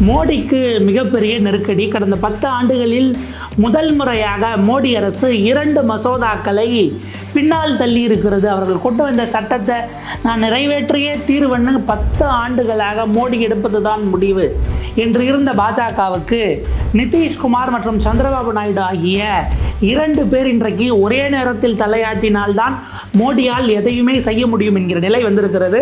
மோடிக்கு மிகப்பெரிய நெருக்கடி. கடந்த பத்து ஆண்டுகளில் முதல் முறையாக மோடி அரசு இரண்டு மசோதாக்களை பின்னால் தள்ளி இருக்கிறது அவர்கள் கொண்டு வந்த சட்டத்தை நான் நிறைவேற்றியே தீர்வுன்னு பத்து ஆண்டுகளாக மோடி எடுப்பது தான் முடிவு என்று இருந்த பாஜகவுக்கு நிதிஷ்குமார் மற்றும் சந்திரபாபு நாயுடு ஆகிய இரண்டு பேர் இன்றைக்கு ஒரே நேரத்தில் தலையாட்டினால்தான் மோடியால் எதையுமே செய்ய முடியும் என்கிற நிலை வந்திருக்கிறது.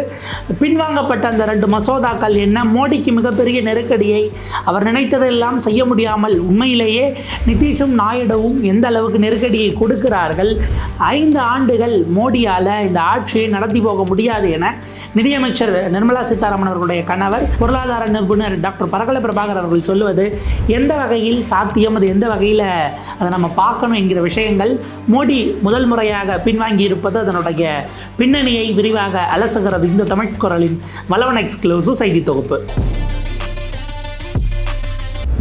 பின்வாங்கப்பட்ட அந்த ரெண்டு மசோதாக்கள் என்ன? மோடிக்கு மிகப்பெரிய நெருக்கடியை அவர் நினைத்ததெல்லாம் செய்ய முடியாமல் உண்மையிலேயே நிதிஷும் நாயுடுவும் எந்த அளவுக்கு நெருக்கடியை கொடுக்கிறார்கள்? ஐந்து ஆண்டுகள் மோடியால் இந்த ஆட்சியை நடத்தி போக முடியாது என நிதியமைச்சர் நிர்மலா சீதாராமன் அவர்களுடைய கணவர் பொருளாதார நிபுணர் டாக்டர் பரகல பிரபாகர் அவர்கள் சொல்லுவது எந்த வகையில் சாத்தியம்? அது எந்த வகையில் அதை நம்ம பார்க்கணும்? என்கிற விஷயங்கள் மோடி முதல் முறையாக பின்வாங்கி இருப்பது அதனுடைய பின்னணியை விரிவாக அலசுகிறது இந்த தமிழ் குரலின் வளவன் எக்ஸ்க்ளூசிவ் செய்தி தொகுப்பு.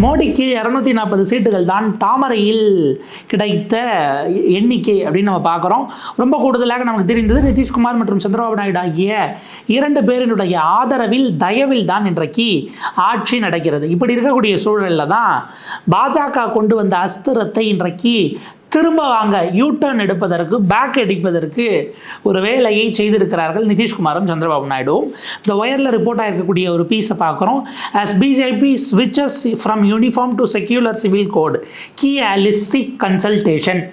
மோடிக்கு இரநூத்தி நாற்பது சீட்டுகள் தான் தாமரையில் கிடைத்த எண்ணிக்கை அப்படின்னு நம்ம பார்க்குறோம். ரொம்ப கூடுதலாக நமக்கு தெரிந்தது நிதிஷ்குமார் மற்றும் சந்திரபாபு நாயுடு ஆகிய இரண்டு பேரினுடைய ஆதரவில் தயவில் தான் இன்றைக்கு ஆட்சி நடக்கிறது. இப்படி இருக்கக்கூடிய சூழலில் தான் பாஜக கொண்டு வந்த அஸ்திரத்தை இன்றைக்கு திரும்ப வாங்க யூ டர்ன் எடுப்பதற்கு பேக் அடிப்பதற்கு ஒரு வேலையை செய்திருக்கிறார்கள் நிதிஷ்குமாரும் சந்திரபாபு நாயுடுவும் இந்த ஒயரில் ரிப்போர்ட் ஆகிருக்கக்கூடிய ஒரு பீஸை பார்க்குறோம். As BJP switches from uniform to secular civil code key அலிஸ்டிக் கன்சல்டேஷன்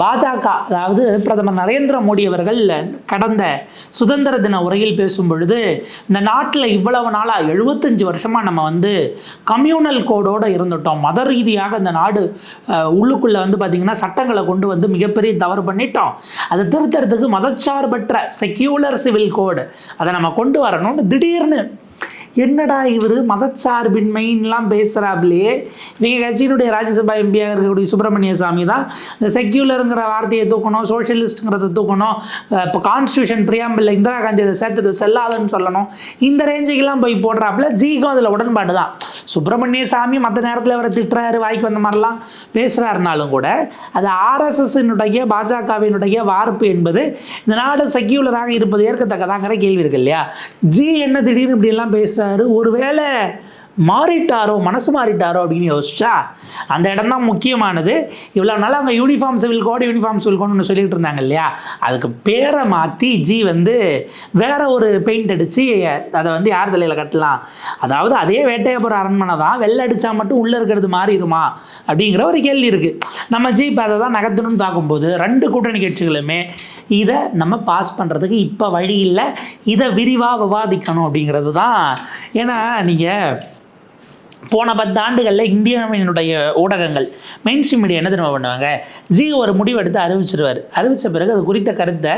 பாஜக அதாவது பிரதமர் நரேந்திர மோடி அவர்கள் கடந்த சுதந்திர தின உரையில் பேசும் பொழுது இந்த நாட்டில் இவ்வளவு நாளாக எழுபத்தஞ்சு வருஷமாக நம்ம வந்து கம்யூனல் கோடோடு இருந்துட்டோம். மத ரீதியாக இந்த நாடு உள்ளுக்குள்ளே வந்து பார்த்திங்கன்னா சட்டங்களை கொண்டு வந்து மிகப்பெரிய தவறு பண்ணிட்டோம். அதை திருத்தறதுக்கு மதச்சார்பற்ற செக்யூலர் சிவில் கோடு அதை நம்ம கொண்டு வரணும்னு திடீர்னு என்னடா இவர்? மதச்சார்பின்மைன்லாம் பேசுகிறாப்லையே இவங்க கட்சியினுடைய ராஜ்யசபா எம்பியாக இருக்கக்கூடிய சுப்பிரமணிய சாமி தான். இந்த செக்யூலருங்கிற வார்த்தையை தூக்கணும் சோஷியலிஸ்ட்டுங்கிறத தூக்கணும் இப்போ கான்ஸ்டியூஷன் பிரியாம்பில் இந்திரா காந்தி அதை சேர்த்தது செல்லாதுன்னு சொல்லணும். இந்த ரேஞ்சுக்கெல்லாம் போய் போடுறாப்புல ஜிக்கும் அதில் உடன்பாடு தான். சுப்பிரமணிய சாமி மற்ற நேரத்தில் அவரை திட்டுறாரு வாய்க்கு வந்த மாதிரிலாம் பேசுகிறாருனாலும் கூட அது ஆர்எஸ்எஸ்னுடைய பாஜகவினுடைய வார்ப்பு என்பது இந்த நாடு செக்யூலராக இருப்பது ஏற்கத்தக்கதாங்கிற கேள்வி இருக்கு இல்லையா? ஜி என்ன திடீர்னு இப்படி எல்லாம் பேசுறாரு. ஒருவேளை மாறிட்டாரோ மனசு மாறிட்டாரோ அப்படின்னு யோசிச்சா அந்த இடம் தான் முக்கியமானது. இவ்வளோ நாள் அவங்க uniform civil code uniform civil கோடுன்னு சொல்லிட்டு இருந்தாங்க இல்லையா? அதுக்கு பேரை மாற்றி ஜி வந்து வேற ஒரு பெயிண்ட் அடித்து அதை வந்து யார் தலையில் கட்டலாம்? அதாவது அதே வேட்டையபுரம் அரண்மனை தான் வெள்ளை அடித்தா மட்டும் உள்ளே இருக்கிறது மாறிடுமா? அப்படிங்கிற ஒரு கேள்வி இருக்குது நம்ம ஜி இப்போ அதை தான் நகர்த்தணும்னு பார்க்கும்போது ரெண்டு கூட்டணி கட்சிகளுமே இதை நம்ம பாஸ் பண்ணுறதுக்கு இப்போ வழி இல்லை. இதை விரிவாக விவாதிக்கணும் அப்படிங்கிறது தான். ஏன்னா நீங்கள் போன பத்து ஆண்டுகளில் இந்தியாவினுடைய ஊடகங்கள் மெயின் ஸ்ட்ரீம் மீடியா என்ன தெரியுமா பண்ணுவாங்க? ஜி ஒரு முடிவு எடுத்து அறிவிச்சிருவார். அறிவித்த பிறகு அது குறித்த கருத்தை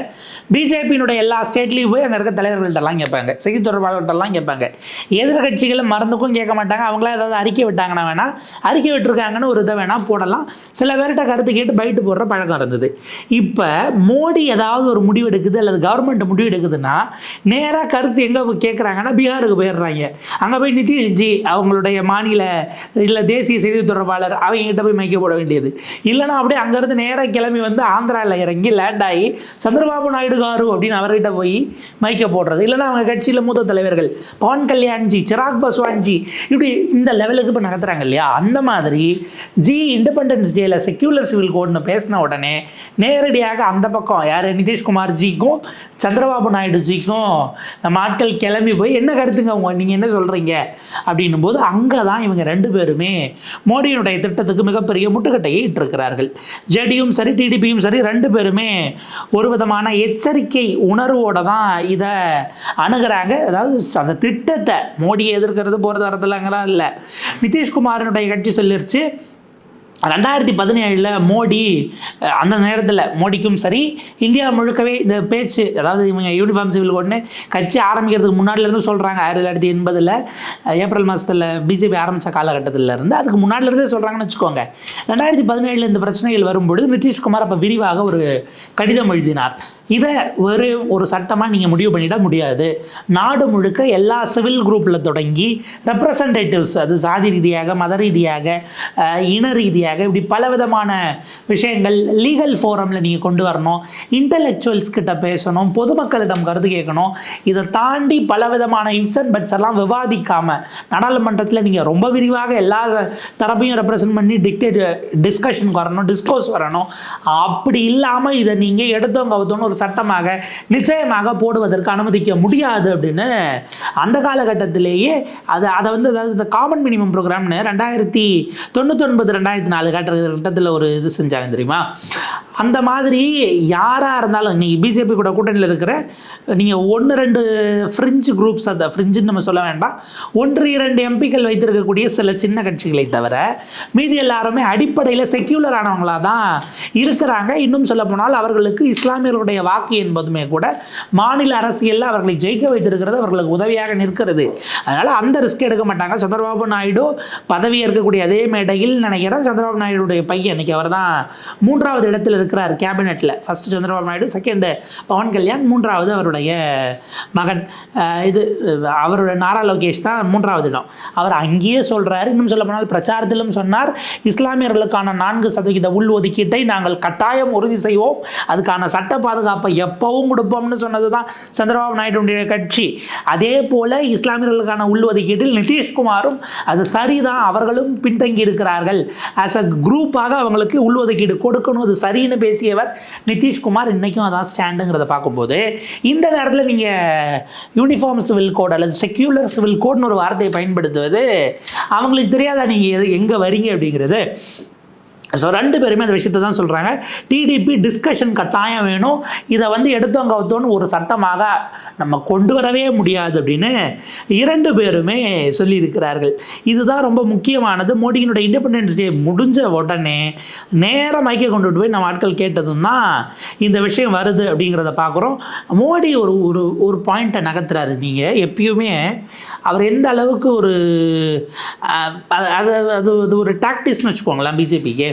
பிஜேபியினுடைய எல்லா ஸ்டேட்லேயும் போய் அங்கே இருக்க தலைவர்கள்ட்டெல்லாம் கேட்பாங்க. செய்தி தொடர்பாளர்கள்ட்டெல்லாம் கேட்பாங்க. எதிர்கட்சிகளை மறந்துக்கும் கேட்க மாட்டாங்க. அவங்களா ஏதாவது அறிக்கை விட்டாங்கன்னா வேணால் அறிக்கை விட்டுருக்காங்கன்னு ஒரு இதை வேணால் போடலாம். சில பேர்கிட்ட கருத்து கேட்டு பைட்டு போடுற பழக்கம் இருந்தது. இப்போ மோடி ஏதாவது ஒரு முடிவு எடுக்குது அல்லது கவர்மெண்ட் முடிவு எடுக்குதுன்னா நேராக கருத்து எங்கே கேட்குறாங்கன்னா பீகாருக்கு போயிடுறாங்க. அங்கே போய் நிதிஷ்ஜி அவங்களுடைய மாநில இல்லை தேசிய செய்தி தொடர்பாளர் அவங்ககிட்ட போய் மைக்க போட வேண்டியது. இல்லைன்னா அப்படியே அங்கேருந்து நேராக கிளம்பி வந்து ஆந்திராவில் இறங்கி லேண்ட் ஆகி சந்திரபாபு நாயுடு காரு அப்படின்னு அவர்கிட்ட போய் மைக்க போடுறது. இல்லைன்னா அவங்க கட்சியில் மூத்த தலைவர்கள் பவன் கல்யாண்ஜி சிராக் பஸ்வான்ஜி இப்படி இந்த லெவலுக்கு இப்போ நகர்த்துறாங்க இல்லையா? அந்த மாதிரி ஜி இண்டிபெண்டன்ஸ் டேல செக்யூலர் சிவில் கோட்னு பேசின உடனே நேரடியாக அந்த பக்கம் யார்? நிதிஷ்குமார் ஜிக்கும் சந்திரபாபு நாயுடு ஜிக்கும் நம்ம ஆட்கள் கிளம்பி போய் என்ன கருத்துங்க அவங்க? நீங்கள் என்ன சொல்கிறீங்க அப்படின்னும் போது அங்கே தான் இவங்க ரெண்டு பேருமே மோடியினுடைய திட்டத்துக்கு மிகப்பெரிய முட்டுக்கட்டையை இட்டிருக்கிறார்கள். ஜேடியும் சரி டிடிபியும் சரி ரெண்டு பேருமே ஒரு விதமான எச்சரிக்கை உணர்வோடு தான் இதை அணுகிறாங்க. அதாவது அந்த திட்டத்தை மோடியை எதிர்க்கிறது போகிறது வரதுலங்கலாம் இல்லை. நிதிஷ்குமாரனுடைய கட்சி சொல்லிருச்சு ரெண்டாயிரத்தி பதினேழில் மோடி அந்த நேரத்தில் மோடிக்கும் சரி இந்தியா முழுக்கவே இந்த பேச்சு அதாவது இவங்க யூனிஃபார்ம் சிவில் கோட்னு கட்சி ஆரம்பிக்கிறதுக்கு முன்னாடிலேருந்து சொல்கிறாங்க ஆயிரத்தி தொள்ளாயிரத்தி எண்பதில் ஏப்ரல் மாதத்தில் பிஜேபி ஆரம்பித்த காலகட்டத்தில் இருந்து அதுக்கு முன்னாடிலேருந்தே சொல்கிறாங்கன்னு வச்சுக்கோங்க. ரெண்டாயிரத்தி பதினேழில் இந்த பிரச்சனைகள் வரும்பொழுது நிதிஷ்குமார் அப்போ விரிவாக ஒரு கடிதம் எழுதினார். இதை ஒரு ஒரு சட்டமாக நீங்கள் முடிவு பண்ணிட முடியாது. நாடு முழுக்க எல்லா சிவில் குரூப்பில் தொடங்கி ரெப்ரசன்டேட்டிவ்ஸ் அது சாதி ரீதியாக மத ரீதியாக இன ரீதியாக வழியாக இப்படி பலவிதமான விஷயங்கள் லீகல் ஃபோரமில் நீங்கள் கொண்டு வரணும் இன்டலெக்சுவல்ஸ் கிட்ட பேசணும் பொதுமக்களிடம் கருத்து கேட்கணும். இதை தாண்டி பலவிதமான இஃப்ஸ் அண்ட் பட்ஸ் எல்லாம் விவாதிக்காமல் நாடாளுமன்றத்தில் நீங்கள் ரொம்ப விரிவாக எல்லா தரப்பையும் ரெப்ரசன்ட் பண்ணி டிக்டேட் டிஸ்கஷனுக்கு வரணும் டிஸ்கோஸ் வரணும். அப்படி இல்லாமல் இதை நீங்கள் எடுத்தவங்க கவுத்தோன்னு ஒரு சட்டமாக நிச்சயமாக போடுவதற்கு அனுமதிக்க முடியாது அப்படின்னு அந்த காலகட்டத்திலேயே அது அதை வந்து அதாவது இந்த காமன் மினிமம் ப்ரோக்ராம்னு ரெண்டாயிரத்தி தொண்ணூத்தொன்பது ரெண்டாயிரத்தி நாலு கட்ட கட்டத்தில் ஒரு இது செஞ்சாங்க தெரியுமா? அந்த மாதிரி யாராக இருந்தாலும் நீங்கள் பிஜேபி கூட கூட்டணியில் இருக்கிற நீங்கள் ஒன்று ரெண்டு ஃப்ரிஞ்சு குரூப்ஸ் அந்த ஃப்ரிஞ்சுன்னு நம்ம சொல்ல வேண்டாம். ஒன்று இரண்டு எம்பிக்கள் வைத்திருக்கக்கூடிய சில சின்ன கட்சிகளை தவிர மீதி எல்லாருமே அடிப்படையில் செக்யூலர் ஆனவங்களாக தான் இருக்கிறாங்க. இன்னும் சொல்ல போனால் அவர்களுக்கு இஸ்லாமியர்களுடைய வாக்கு என்பதுமே கூட மாநில அரசியலில் அவர்களை ஜெயிக்க வைத்திருக்கிறது அவர்களுக்கு உதவியாக நிற்கிறது. அதனால் அந்த ரிஸ்க் எடுக்க மாட்டாங்க. சந்திரபாபு நாயுடு பதவி ஏற்கக்கூடிய அதே மேடையில் நினைக்கிறேன். சந்திரபாபு சந்திரபாபு நாயுடைய பையன். இன்னைக்கு அவர் தான் மூன்றாவது இடத்தில் இருக்கிறார் கேபினெட்டில் ஃபஸ்ட்டு சந்திரபாபு நாயுடு செகண்டு பவன் கல்யாண் மூன்றாவது அவருடைய மகன். இது அவருடைய நாரா லோகேஷ் தான் மூன்றாவது இடம். அவர் அங்கேயே சொல்கிறார் இன்னும் சொல்ல போனால் பிரச்சாரத்திலும் சொன்னார். இஸ்லாமியர்களுக்கான நான்கு சதவீத உள் ஒதுக்கீட்டை நாங்கள் கட்டாயம் உறுதி செய்வோம். அதுக்கான சட்ட பாதுகாப்பை எப்பவும் கொடுப்போம்னு சொன்னது தான் சந்திரபாபு நாயுடுடைய கட்சி. அதே போல இஸ்லாமியர்களுக்கான உள் ஒதுக்கீட்டில் நிதிஷ்குமாரும் அது சரிதான். அவர்களும் பின்தங்கி இருக்கிறார்கள். ஆஸ் அ குரூப்பாக அவங்களுக்கு உள்ஒதுக்கீடு கொடுக்கணும். அது சரின்னு பேசியவர் நிதிஷ்குமார். இன்றைக்கும் அதான் ஸ்டாண்டுங்கிறத பார்க்கும்போது இந்த நேரத்தில் நீங்கள் யூனிஃபார்ம் சிவில் கோட் அல்லது செக்யூலர் சிவில் கோட்னு ஒரு வார்த்தையை பயன்படுத்துவது அவங்களுக்கு தெரியாதா நீங்கள் எது எங்கே வரீங்க அப்படிங்கிறது. ஸோ ரெண்டு பேருமே அந்த விஷயத்தை தான் சொல்கிறாங்க டிடிபி டிஸ்கஷன் கட்டாயம் வேணும். இதை வந்து எடுத்தவங்க கவுத்தோன்னு ஒரு சட்டமாக நம்ம கொண்டு வரவே முடியாது அப்படின்னு இரண்டு பேருமே சொல்லியிருக்கிறார்கள். இதுதான் ரொம்ப முக்கியமானது. மோடியினுடைய இண்டிபெண்டன்ஸ் டே முடிஞ்ச உடனே நேரம் ஐக்கிய கொண்டுட்டு போய் நம்ம ஆட்கள் கேட்டதும் தான் இந்த விஷயம் வருது அப்படிங்கிறத பார்க்குறோம். மோடி ஒரு ஒரு ஒரு பாயிண்ட்டை நகர்த்துறாரு. நீங்கள் எப்பயுமே அவர் எந்த அளவுக்கு ஒரு அது அது அது ஒரு டாக்டிஸ்னு வச்சுக்கோங்களேன் பிஜேபிக்கு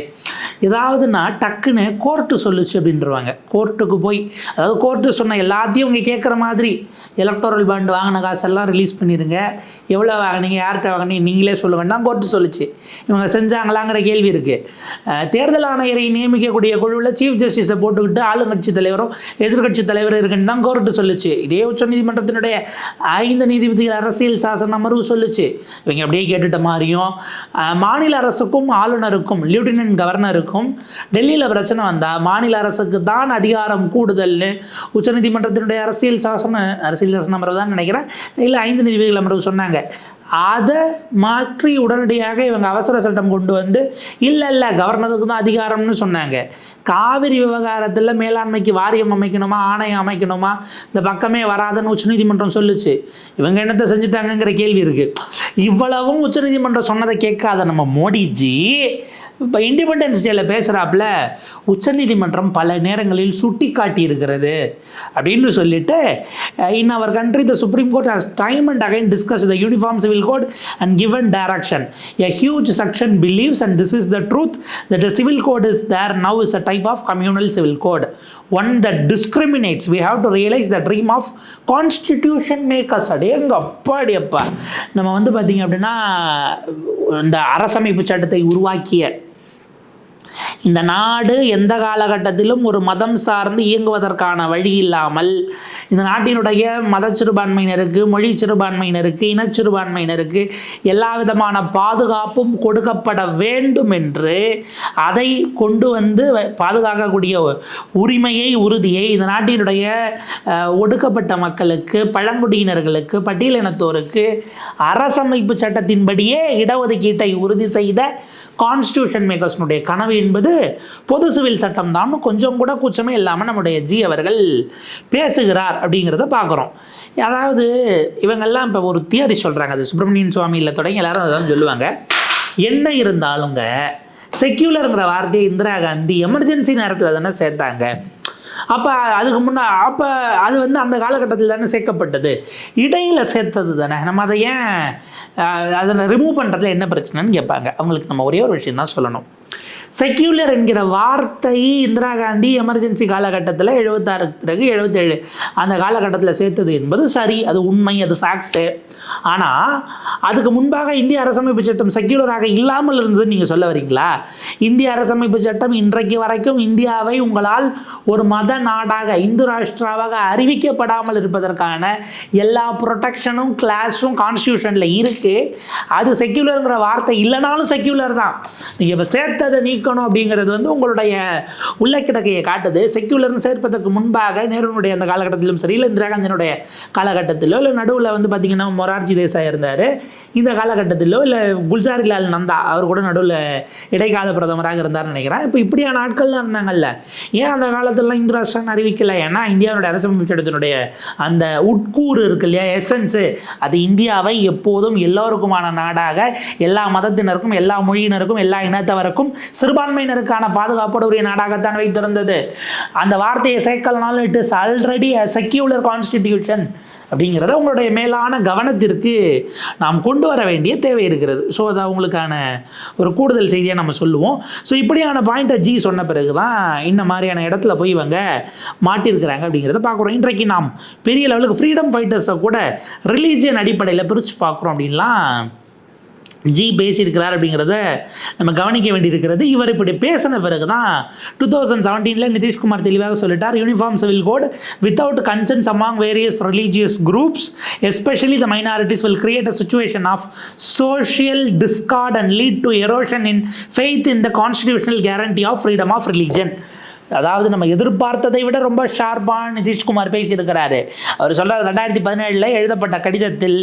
ஏதாவதுன்னா டக்குன்னு கோர்ட்டு சொல்லுச்சு அப்படின்றவாங்க. கோர்ட்டுக்கு போய் அதாவது கோர்ட்டு சொன்ன எல்லாத்தையும் இவங்க கேட்குற மாதிரி எலக்டோரல் பாண்டு வாங்கின காசெல்லாம் ரிலீஸ் பண்ணிடுங்க எவ்வளோ வாங்கினீங்க யார்கிட்ட வாங்கினீங்க? நீங்களே சொல்ல வேண்டாம் கோர்ட்டு சொல்லுச்சு. இவங்க செஞ்சாங்களாங்கிற கேள்வி இருக்குது தேர்தல் ஆணையரை நியமிக்கக்கூடிய குழுவில் சீஃப் ஜஸ்டிஸை போட்டுக்கிட்டு ஆளுங்கட்சி தலைவரும் எதிர்க்கட்சி தலைவரும் இருக்குன்னு தான் கோர்ட்டு சொல்லுச்சு. இதே உச்சநீதிமன்றத்தினுடைய ஐந்து நீதிபதிகள் அரசியல் சாசன அமர்வு சொல்லுச்சு. இவங்க அப்படியே கேட்டுட்ட மாதிரியும் மாநில அரசுக்கும் ஆளுநருக்கும் லெப்டினன்ட் கவர்னருக்கும் டெல்லியில் பிரச்சனை வந்தால் மாநில அரசுக்கு தான் அதிகாரம் கூடுதல்னு உச்சநீதிமன்றத்தினுடைய அரசியல் சாசன அரசியல் சாசன அமர்வு தான் நினைக்கிறேன். இல்லை ஐந்து நீதிபதிகள் அமர்வு சொன்னாங்க. அதை மாற்றி உடனடியாக இவங்க அவசர சட்டம் கொண்டு வந்து இல்லை இல்லை கவர்னருக்கு தான் அதிகாரம்னு சொன்னாங்க. காவிரி விவகாரத்தில் மேலாண்மைக்கு வாரியம் அமைக்கணுமா ஆணையம் அமைக்கணுமா? இந்த பக்கமே வராதுன்னு உச்சநீதிமன்றம் சொல்லுச்சு. இவங்க என்னத்தை செஞ்சுட்டாங்கங்கிற கேள்வி இருக்குது இவ்வளவும் உச்சநீதிமன்றம் சொன்னதை கேட்காத நம்ம மோடிஜி இப்போ இண்டிபெண்டன்ஸ் டேயில் பேசுகிறாப்புல உச்சநீதிமன்றம் பல நேரங்களில் சுட்டி காட்டி இருக்கிறது. அப்படின்னு சொல்லிட்டு in our country the supreme court has time and again discuss the uniform civil will code and given direction. A section section believes, and this is the truth, that civil civil code is there now is type of communal civil code one One discriminates discriminates. We have to the dream of of constitution makers. எங்க அப்பாடி அப்பா நம்ம வந்து பார்த்தீங்க அப்படின்னா இந்த அரசமைப்பு சட்டத்தை உருவாக்கிய இந்த நாடு எந்த காலகட்டத்திலும் ஒரு மதம் சார்ந்து இயங்குவதற்கான வழி இல்லாமல் இந்த நாட்டினுடைய மத சிறுபான்மையினருக்கு மொழி சிறுபான்மையினருக்கு இனச்சிறுபான்மையினருக்கு எல்லா விதமான பாதுகாப்பும் கொடுக்கப்பட வேண்டும் என்று அதை கொண்டு வந்து பாதுகாக்கக்கூடிய உரிமையை உறுதியை இந்த நாட்டினுடைய ஒடுக்கப்பட்ட மக்களுக்கு பழங்குடியினர்களுக்கு பட்டியலினத்தோருக்கு அரசமைப்பு சட்டத்தின்படியே இடஒதுக்கீட்டை உறுதி செய்த கான்ஸ்டியூஷன் மேக்கர்ஸ்னுடைய கனவு என்பது பொது சிவில் சட்டம் தான். கொஞ்சம் கூட கூச்சமே இல்லாமல் நம்முடைய ஜி அவர்கள் பேசுகிறார் அப்படிங்கிறத பார்க்குறோம். அதாவது இவங்கெல்லாம் இப்போ ஒரு தியரி சொல்கிறாங்க அது சுப்பிரமணியன் சுவாமியில் தொடங்கி எல்லாரும் அதான் சொல்லுவாங்க. என்ன இருந்தாலுங்க செக்யூலருங்கிற வார்த்தையை இந்திரா காந்தி எமர்ஜென்சி நேரத்தில் தானே சேர்த்தாங்க. அப்போ அதுக்கு முன்னே அப்போ அது வந்து அந்த காலகட்டத்தில் தானே சேர்க்கப்பட்டது. இடையில் சேர்த்தது தானே. நம்ம அதை ஏன் அதை ரிமூவ் பண்ணுறதுல என்ன பிரச்சனைன்னு கேட்பாங்க. அவங்களுக்கு நம்ம ஒரே ஒரு விஷயம் தான் சொல்லணும். செக்யூலர் என்கிற வார்த்தை இந்திரா காந்தி எமர்ஜென்சி காலகட்டத்தில் எழுபத்தாறுக்கு பிறகு எழுபத்தேழு. அந்த காலகட்டத்தில் சேர்த்தது என்பது சரி அது உண்மை அது ஃபேக்ட்டு ஆனால் அதுக்கு முன்பாக இந்திய அரசமைப்பு சட்டம் செக்யூலராக இல்லாமல் இருந்ததுன்னு நீங்கள் சொல்ல வரீங்களா? இந்திய அரசமைப்பு சட்டம் இன்றைக்கு வரைக்கும் இந்தியாவை உங்களால் ஒரு மத நாடாக இந்து ராஷ்டிராவாக அறிவிக்கப்படாமல் இருப்பதற்கான எல்லா ப்ரொடெக்ஷனும் கிளாஸும் கான்ஸ்டியூஷனில் இருக்குது அது செக்யூலருங்கிற வார்த்தை இல்லைனாலும் செக்யூலர் தான். நீங்கள் இப்போ சேர்த்ததை நீக்கணும் அப்படிங்கிறது வந்து உங்களுடைய உள்ள கிடக்கையை காட்டுது செக்யூலர்னு சேர்ப்பதற்கு முன்பாக நேருனுடைய அந்த காலகட்டத்திலும் சரி இல்லை இந்திரா காந்தியினுடைய காலகட்டத்திலோ இல்லை நடுவில் வந்து பார்த்திங்கன்னா மொரார்ஜி தேசாய் இருந்தார். இந்த காலகட்டத்திலோ இல்லை குல்சாரிலால் நந்தா அவர் கூட நடுவில் இடைக்கால பிரதமராக இருந்தார்னு நினைக்கிறேன். இப்போ இப்படியான ஆட்கள்லாம் இருந்தாங்கல்ல. ஏன் அந்த காலத்திலலாம் இந்து ராஷ்டிரான்னு அறிவிக்கலை? ஏன்னா இந்தியாவுடைய அரசமைப்பு சட்டத்தினுடைய அந்த உட்கூறு இருக்கு இல்லையா? எசன்ஸு அது இந்தியாவை எப்போதும் எல்லோருக்குமான நாடாக எல்லா மதத்தினருக்கும் எல்லா மொழியினருக்கும் எல்லா இனத்தவருக்கும் சிறுபான்மையினருக்கான பாதுகாப்போடு உரிய நாடாகத்தான் வைத்திருந்தது. அந்த வார்த்தையை சேர்க்கலனாலும் it is already a secular constitution அப்படிங்கிறத உங்களுடைய மேலான கவனத்திற்கு நாம் கொண்டு வர வேண்டிய தேவை இருக்கிறது. ஸோ அது அவங்களுக்கான ஒரு கூடுதல் செய்தியாக நம்ம சொல்லுவோம். ஸோ இப்படியான பாயிண்ட்டை ஜி சொன்ன பிறகு தான் இந்த மாதிரியான இடத்துல போய் இவங்க மாட்டியிருக்கிறாங்க அப்படிங்கிறத பார்க்குறோம். இன்றைக்கு நாம் பெரிய லெவலுக்கு ஃப்ரீடம் ஃபைட்டர்ஸை கூட ரிலீஜியன் அடிப்படையில் பிரித்து பார்க்குறோம் அப்படின்லாம் ஜி பேசியிருக்கிறார் அப்படிங்கிறத நம்ம கவனிக்க வேண்டியிருக்கிறது. இவர் இப்படி பேசின பிறகு தான் டூ தௌசண்ட் செவன்டீனில் நிதிஷ்குமார் தெளிவாக சொல்லிட்டார் uniform civil code without consensus among various religious groups especially the minorities will create a situation of social Discord and lead to erosion in faith in the constitutional guarantee of freedom of religion அதாவது நம்ம எதிர்பார்த்ததை விட ரொம்ப ஷார்ப்பாக நிதிஷ்குமார் பேசியிருக்கிறாரு. அவர் சொல்கிறார் ரெண்டாயிரத்தி பதினேழில் எழுதப்பட்ட கடிதத்தில்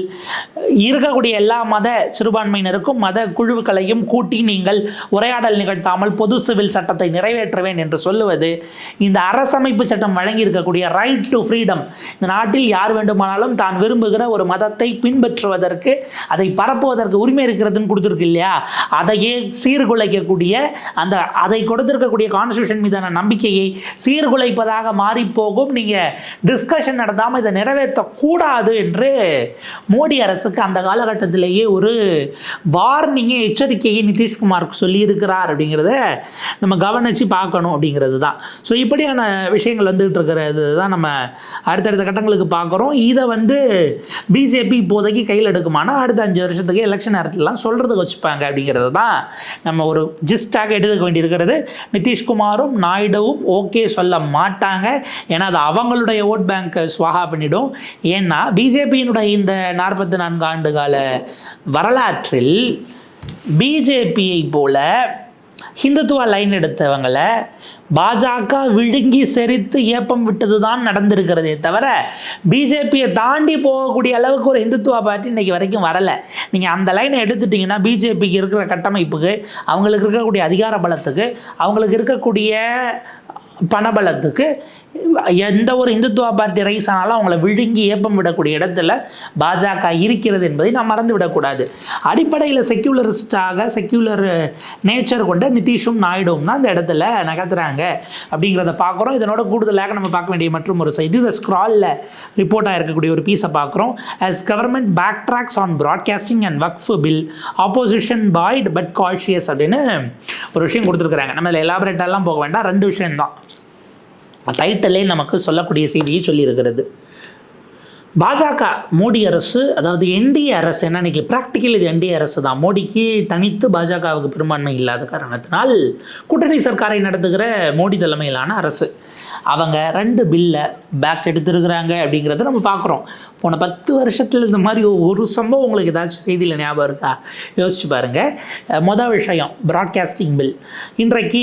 இருக்கக்கூடிய எல்லா மத சிறுபான்மையினருக்கும் மத குழுக்களையும் கூட்டி நீங்கள் உரையாடல் நிகழ்த்தாமல் பொது சிவில் சட்டத்தை நிறைவேற்றுவேன் என்று சொல்லுவது இந்த அரசமைப்பு சட்டம் வழங்கியிருக்கக்கூடிய ரைட் டு ஃப்ரீடம் இந்த நாட்டில் யார் வேண்டுமானாலும் தான் விரும்புகிற ஒரு மதத்தை பின்பற்றுவதற்கு அதை பரப்புவதற்கு உரிமை இருக்கிறதுன்னு கொடுத்துருக்கு இல்லையா? அதையே சீர்குலைக்கக்கூடிய அந்த அதை கொடுத்திருக்கக்கூடிய கான்ஸ்டியூஷன் மீதான நம்பிக்கையை சீர்குலைப்பதாக மாறிப்போகும். நீங்கள் டிஸ்கஷன் நடத்தாமல் இதை நிறைவேற்றக்கூடாது என்று மோடி அரசுக்கு அந்த காலகட்டத்திலேயே ஒரு வார்னிங்கை எச்சரிக்கையை நிதிஷ்குமாருக்கு சொல்லியிருக்கிறார் அப்படிங்கிறத நம்ம கவனித்து பார்க்கணும் அப்படிங்கிறது தான். ஸோ இப்படியான விஷயங்கள் வந்துகிட்டு இருக்கிறது தான் நம்ம அடுத்தடுத்த கட்டங்களுக்கு பார்க்குறோம். இதை வந்து பிஜேபி இப்போதைக்கு கையில் எடுக்குமானா அடுத்த அஞ்சு வருஷத்துக்கு எலெக்ஷன் நேரத்திலலாம் சொல்கிறதுக்கு வச்சுப்பாங்க அப்படிங்கிறது தான் நம்ம ஒரு ஜிஸ்டாக எடுத்துக்க வேண்டியிருக்கிறது. நிதிஷ்குமாரும் நாயுடுவும் ஓகே சொல்ல மாட்டாங்க. ஏன்னா அது அவங்களுடைய ஓட் பேங்க்கை ஸ்வாகா பண்ணிடும். ஏன்னா பிஜேபியினுடைய இந்த நாற்பத்தி நான்கு ஆண்டு கால வரலாற்றில் பிஜேபியை போல ஹிந்துத்துவ லைன் எடுத்தவங்களை பாஜக விழுங்கி செறித்து ஏப்பம் விட்டது தான் நடந்திருக்கிறதே தவிர பிஜேபியை தாண்டி போகக்கூடிய அளவுக்கு ஒரு ஹிந்துத்துவா பார்ட்டி இன்னைக்கு வரைக்கும் வரலை. நீங்கள் அந்த லைனை எடுத்துட்டிங்கன்னா பிஜேபிக்கு இருக்கிற கட்டமைப்புக்கு அவங்களுக்கு இருக்கக்கூடிய அதிகார பலத்துக்கு அவங்களுக்கு இருக்கக்கூடிய பணபலத்துக்கு எந்த ஒரு இந்துத்துவா பார்ட்டி ரைஸ் ஆனாலும் அவங்கள விழுங்கி ஏப்பம் விடக்கூடிய இடத்துல பாஜக இருக்கிறது என்பதை நாம் மறந்து விடக்கூடாது அடிப்படையில் செக்யூலரிஸ்டாக செக்யூலர் நேச்சர் கொண்ட நிதிஷும் நாயுடும் தான் இந்த இடத்துல நகர்த்துறாங்க அப்படிங்கிறத பார்க்குறோம். இதனோட கூடுதலாக நம்ம பார்க்க வேண்டிய மற்றும் ஒரு செய்தி இந்த ஸ்க்ராலில் ரிப்போர்ட்டாக இருக்கக்கூடிய ஒரு பீஸை பார்க்குறோம். As government back tracks on broadcasting and Waqf bill opposition buoyed but cautious அப்படின்னு ஒரு விஷயம் கொடுத்துருக்குறாங்க. நம்ம இதில் எலாபரேட்டெல்லாம் போக வேண்டாம். ரெண்டு விஷயம்தான். டைட்டிலே நமக்கு சொல்லக்கூடிய செய்தியை சொல்லியிருக்கிறது. பாஜக மோடி அரசு அதாவது என்டிஏ அரசு என்ன இன்றைக்கி ப்ராக்டிக்கல் இது என்டிஏ அரசு தான். மோடிக்கு தனித்து பாஜகவுக்கு பெரும்பான்மை இல்லாத காரணத்தினால் கூட்டணி சர்க்காரை நடத்துகிற மோடி தலைமையிலான அரசு. அவங்க ரெண்டு பில்லை பேக் எடுத்துருக்குறாங்க அப்படிங்கிறத நம்ம பார்க்குறோம். போன பத்து வருஷத்தில் இந்த மாதிரி ஒரு சம்பவம் உங்களுக்கு ஏதாச்சும் செய்தியில் ஞாபகம் இருக்கா? யோசிச்சு பாருங்கள் மொதல் விஷயம் ப்ராட்காஸ்டிங் பில் இன்றைக்கு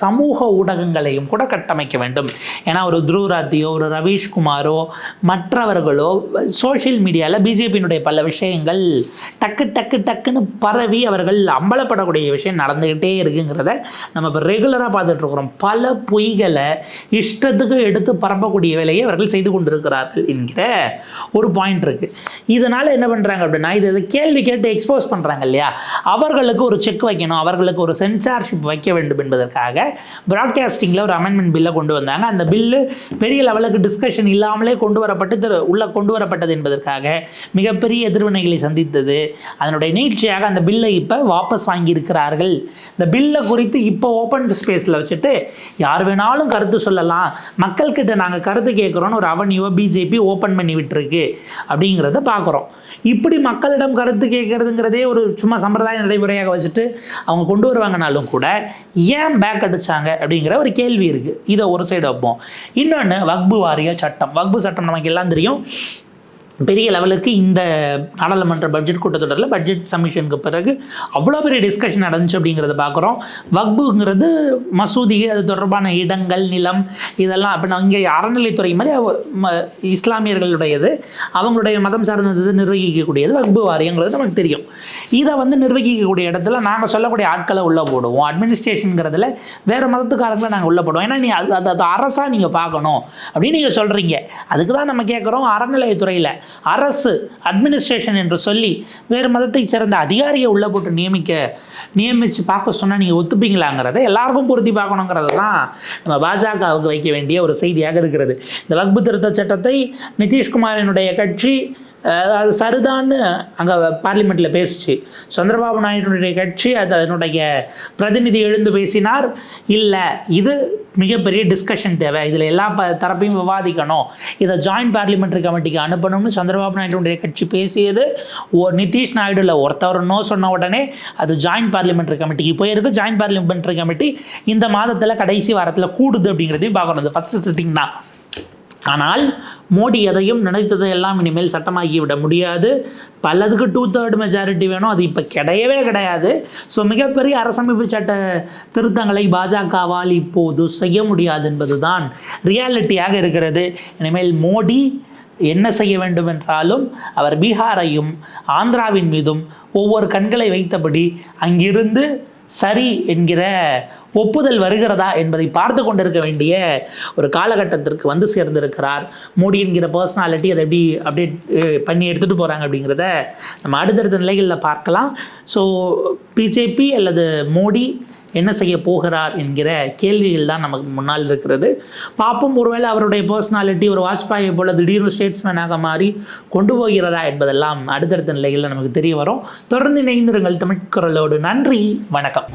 சமூக ஊடகங்களையும் கூட கட்டமைக்க வேண்டும். ஏன்னா ஒரு துருவராத்தியோ ஒரு ரவீஷ்குமாரோ மற்றவர்களோ சோஷியல் மீடியாவில் பிஜேபியினுடைய பல விஷயங்கள் டக்கு டக்கு டக்குன்னு பரவி அவர்கள் அம்பலப்படக்கூடிய விஷயம் நடந்துக்கிட்டே இருக்குங்கிறத நம்ம இப்போ ரெகுலராக பார்த்துட்ருக்குறோம் பல பொய்களை இஷ்டத்துக்கு எடுத்து பரப்பக்கூடிய வேலையை அவர்கள் செய்து கொண்டிருக்கிறார்கள் என்கிற ஒரு பாயிண்ட் இருக்குது இதனால் என்ன பண்ணுறாங்க அப்படின்னா இது கேள்வி கேட்டு எக்ஸ்போஸ் பண்ணுறாங்க இல்லையா? அவர்களுக்கு ஒரு செக் வைக்கணும் அவர்களுக்கு ஒரு சென்சார்ஷிப் வைக்க வேண்டும் என்பதற்காக ப்ராட்காஸ்டிங்கில் ஒரு அமெண்ட்மெண்ட் பில்லை கொண்டு வந்தாங்க. அந்த பில்லு பெரிய லெவலுக்கு டிஸ்கஷன் இல்லாமலே கொண்டு வரப்பட்டு திரு உள்ளே கொண்டு வரப்பட்டது என்பதற்காக மிகப்பெரிய எதிர்வினைகளை சந்தித்தது. அதனுடைய நீட்சியாக அந்த பில்லை இப்போ வாபஸ் வாங்கியிருக்கிறார்கள். இந்த பில்லை குறித்து இப்போ ஓப்பன் ஸ்பேஸில் வச்சுட்டு யார் வேணாலும் கருத்து சொல்ல சொல்லலாம். மக்கள்கிட்ட நாங்கள் கருத்து கேட்குறோன்னு ஒரு அவன்யூவை பிஜேபி ஓப்பன் பண்ணி விட்டுருக்கு அப்படிங்கிறத பார்க்குறோம். இப்படி மக்களிடம் கருத்து கேட்கறதுங்கிறதே ஒரு சும்மா சம்பிரதாய நடைமுறையாக வச்சுட்டு அவங்க கொண்டு வருவாங்கனாலும் கூட ஏன் பேக் அடிச்சாங்க அப்படிங்கிற ஒரு கேள்வி இருக்குது இதை ஒரு சைடு வைப்போம். இன்னொன்று வக்பு வாரிய சட்டம். வக்பு சட்டம் நமக்கு எல்லாம் தெரியும். பெரிய லெவலுக்கு இந்த நாடாளுமன்ற பட்ஜெட் கூட்டத்தொடரில் பட்ஜெட் சமிஷனுக்கு பிறகு அவ்வளோ பெரிய டிஸ்கஷன் நடந்துச்சு அப்படிங்கிறத பார்க்குறோம் வக்புங்கிறது மசூதி அது தொடர்பான இடங்கள் நிலம் இதெல்லாம் அப்போ இங்கே அறநிலைத்துறை மாதிரி இஸ்லாமியர்களுடையது. அவங்களுடைய மதம் சார்ந்தது நிர்வகிக்கக்கூடியது. வக்பு வாரியங்கிறது நமக்கு தெரியும். இதை வந்து நிர்வகிக்கக்கூடிய இடத்துல நாங்கள் சொல்லக்கூடிய ஆட்களை உள்ளே போடுவோம். அட்மினிஸ்ட்ரேஷனுங்கிறதுல வேறு மதத்துக்காரங்களை நாங்கள் உள்ளே போடுவோம். ஏன்னா நீ அது அது அது அரசாக நீங்கள் பார்க்கணும் அப்படின்னு நீங்கள் சொல்கிறீங்க அதுக்கு தான் நம்ம கேட்குறோம் அறநிலையத்துறையில். அரசு அட்மினிஸ்ட்ரேஷன் என்று சொல்லி வேறு மதத்தை சேர்ந்த அதிகாரியை உள்ளே போட்டு நியமிக்க நியமித்து பார்க்க சொன்னால் நீங்கள் ஒத்துப்பீங்களாங்கிறத எல்லாருக்கும் பொருத்தி பார்க்கணுங்கிறது தான் நம்ம பாஜகவுக்கு வைக்க வேண்டிய ஒரு செய்தியாக இருக்கிறது. இந்த வக்பு திருத்த சட்டத்தை நிதிஷ்குமாரினுடைய கட்சி அது சரிதான்னு அங்கே பார்லிமெண்ட்டில் பேசுச்சு. சந்திரபாபு நாயுடுடைய கட்சி அது அதனுடைய பிரதிநிதி எழுந்து பேசினார். இல்லை இது மிகப்பெரிய டிஸ்கஷன் தேவை. இதில் எல்லா ப தரப்பையும் விவாதிக்கணும். இதை ஜாயின்ட் பார்லிமெண்ட்ரி கமிட்டிக்கு அனுப்பணும்னு சந்திரபாபு நாயுடுடைய கட்சி பேசியது. ஓ நிதிஷ் நாயுடுல ஒருத்தவர் நோ சொன்ன உடனே அது ஜாயின்ட் பார்லிமெண்ட்ரி கமிட்டிக்கு போயிருக்கு. ஜாயின்ட் பார்லிமெண்ட்ரி கமிட்டி இந்த மாதத்தில் கடைசி வாரத்தில் கூடுது அப்படிங்கிறதையும் பார்க்கணும். ஃபஸ்ட்டு சிட்டிங் தான். ஆனால் மோடி எதையும் நினைத்ததை எல்லாம் இனிமேல் சட்டமாக்கி விட முடியாது. பலதுக்கு டூ தேர்ட் மெஜாரிட்டி வேணும். அது இப்போ கிடையவே கிடையாது. ஸோ மிகப்பெரிய அரசமைப்பு சட்ட திருத்தங்களை பாஜகவால் இப்போது செய்ய முடியாது என்பதுதான் ரியாலிட்டியாக இருக்கிறது. இனிமேல் மோடி என்ன செய்ய வேண்டும் என்றாலும் அவர் பீகாரையும் ஆந்திராவின் மீதும் ஒவ்வொரு கண்களை வைத்தபடி அங்கிருந்து சரி என்கிற ஒப்புதல் வருகிறதா என்பதை பார்த்து கொண்டிருக்க வேண்டிய ஒரு காலகட்டத்திற்கு வந்து சேர்ந்திருக்கிறார். மோடி என்கிற பர்சனாலிட்டி அதை எப்படி அப்டேட் பண்ணி எடுத்துகிட்டு போகிறாங்க அப்படிங்கிறத நம்ம அடுத்தடுத்த நிலைகளில் பார்க்கலாம். ஸோ பிஜேபி அல்லது மோடி என்ன செய்ய போகிறார் என்கிற கேள்விகள் தான் நமக்கு முன்னால் இருக்கிறது. பார்ப்போம் ஒருவேளை அவருடைய பர்சனாலிட்டி ஒரு வாஜ்பாயை போல திடீர்னு ஸ்டேட்ஸ்மேனாக மாறி கொண்டு போகிறதா என்பதெல்லாம் அடுத்தடுத்த நிலைகளில் நமக்கு தெரிய வரும். தொடர்ந்து இணைந்திருங்கள் தமிழ் குரலோடு. நன்றி வணக்கம்.